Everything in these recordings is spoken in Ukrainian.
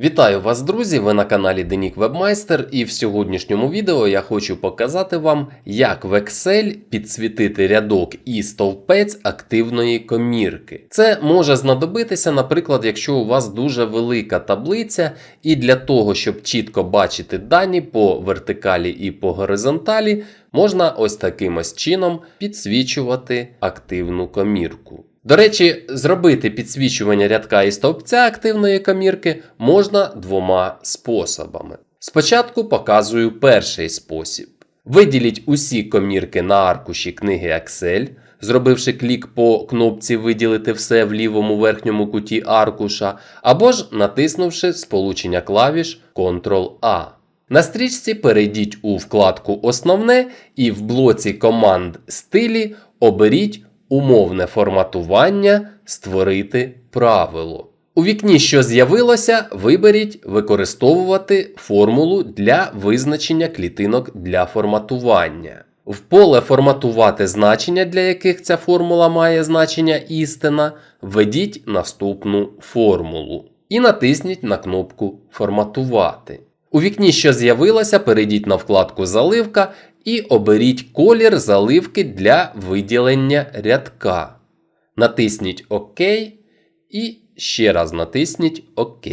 Вітаю вас, друзі! Ви на каналі Денік Вебмайстер, і в сьогоднішньому відео я хочу показати вам, як в Excel підсвітити рядок і стовпець активної комірки. Це може знадобитися, наприклад, якщо у вас дуже велика таблиця, і для того, щоб чітко бачити дані по вертикалі і по горизонталі, можна ось таким ось чином підсвічувати активну комірку. До речі, зробити підсвічування рядка і стовпця активної комірки можна двома способами. Спочатку показую перший спосіб. Виділіть усі комірки на аркуші книги Excel, зробивши клік по кнопці Виділити все в лівому верхньому куті аркуша, або ж натиснувши сполучення клавіш Ctrl-A. На стрічці перейдіть у вкладку Основне і в блоці команд стилі оберіть Умовне форматування Створити правило. У вікні, що з'явилося, виберіть Використовувати формулу для визначення клітинок для форматування. В поле Форматувати значення, для яких ця формула має значення істина, введіть наступну формулу і натисніть на кнопку Форматувати. У вікні, що з'явилося, перейдіть на вкладку Заливка і оберіть колір заливки для виділення рядка. Натисніть ОК і ще раз натисніть ОК.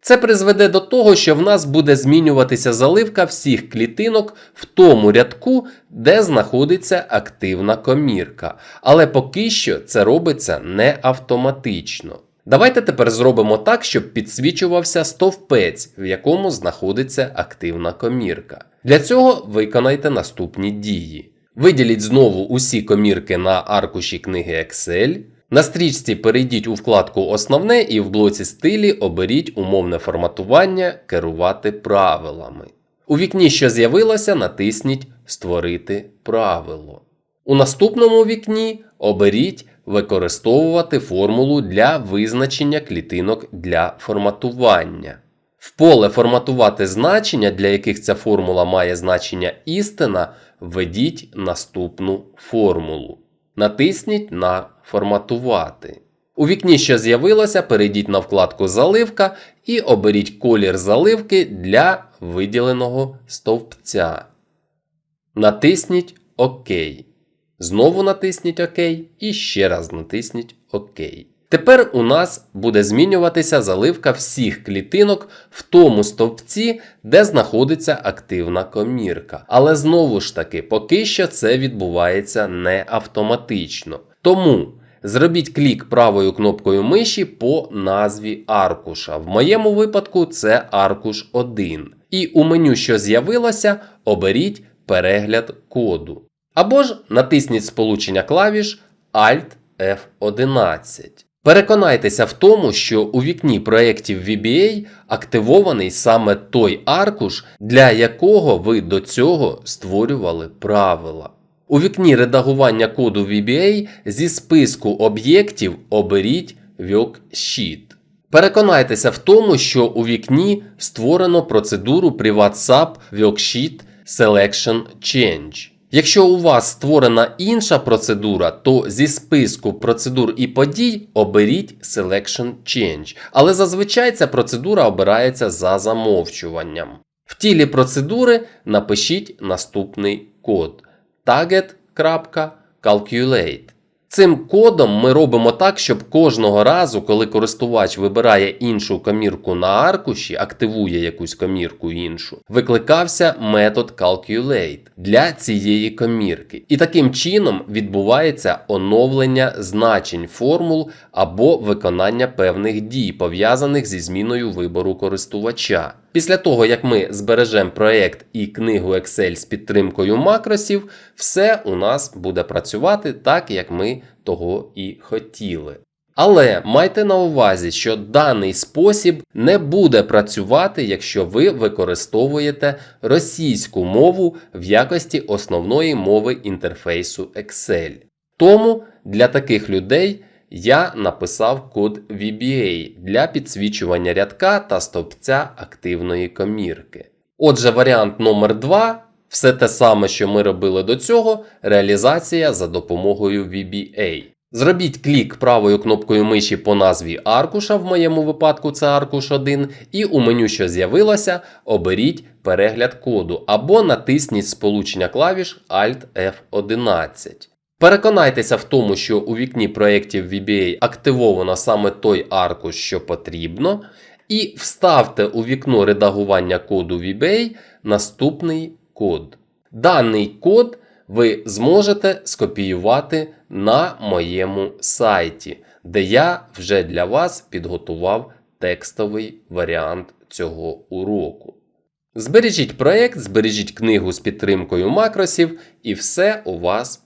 Це призведе до того, що в нас буде змінюватися заливка всіх клітинок в тому рядку, де знаходиться активна комірка. Але поки що це робиться не автоматично. Давайте тепер зробимо так, щоб підсвічувався стовпець, в якому знаходиться активна комірка. Для цього виконайте наступні дії. Виділіть знову усі комірки на аркуші книги Excel. На стрічці перейдіть у вкладку Основне і в блоці стилі оберіть умовне форматування Керувати правилами. У вікні, що з'явилося, натисніть Створити правило. У наступному вікні оберіть Використовувати формулу для визначення клітинок для форматування. В поле Форматувати значення, для яких ця формула має значення істина, введіть наступну формулу. Натисніть на Форматувати. У вікні, що з'явилося, перейдіть на вкладку Заливка і оберіть колір заливки для виділеного стовпця. Натисніть ОК. Знову натисніть ОК і ще раз натисніть ОК. Тепер у нас буде змінюватися заливка всіх клітинок в тому стовпці, де знаходиться активна комірка. Але знову ж таки, поки що це відбувається не автоматично. Тому зробіть клік правою кнопкою миші по назві аркуша. В моєму випадку це аркуш 1. І у меню, що з'явилося, оберіть перегляд коду. Або ж натисніть сполучення клавіш Alt F11. Переконайтеся в тому, що у вікні проєктів VBA активований саме той аркуш, для якого ви до цього створювали правила. У вікні редагування коду VBA зі списку об'єктів оберіть Worksheet. Переконайтеся в тому, що у вікні створено процедуру PrivatSub Worksheet Selection Change. Якщо у вас створена інша процедура, то зі списку процедур і подій оберіть Selection Change. Але зазвичай ця процедура обирається за замовчуванням. В тілі процедури напишіть наступний код target.calculate. Цим кодом ми робимо так, щоб кожного разу, коли користувач вибирає іншу комірку на аркуші, активує якусь комірку іншу, викликався метод calculate для цієї комірки. І таким чином відбувається оновлення значень формул або виконання певних дій, пов'язаних зі зміною вибору користувача. Після того, як ми збережемо проєкт і книгу Excel з підтримкою макросів, все у нас буде працювати так, як ми того і хотіли. Але майте на увазі, що даний спосіб не буде працювати, якщо ви використовуєте російську мову в якості основної мови інтерфейсу Excel. Тому для таких людей я написав код VBA для підсвічування рядка та стовпця активної комірки. Отже, варіант номер 2 все те саме, що ми робили до цього, реалізація за допомогою VBA. Зробіть клік правою кнопкою миші по назві аркуша, в моєму випадку це аркуш 1, і у меню, що з'явилося, оберіть перегляд коду або натисніть сполучення клавіш Alt F11. Переконайтеся в тому, що у вікні проєктів VBA активовано саме той аркуш, що потрібно, і вставте у вікно редагування коду VBA наступний код. Даний код ви зможете скопіювати на моєму сайті, де я вже для вас підготував текстовий варіант цього уроку. Збережіть проєкт, збережіть книгу з підтримкою макросів, і все у вас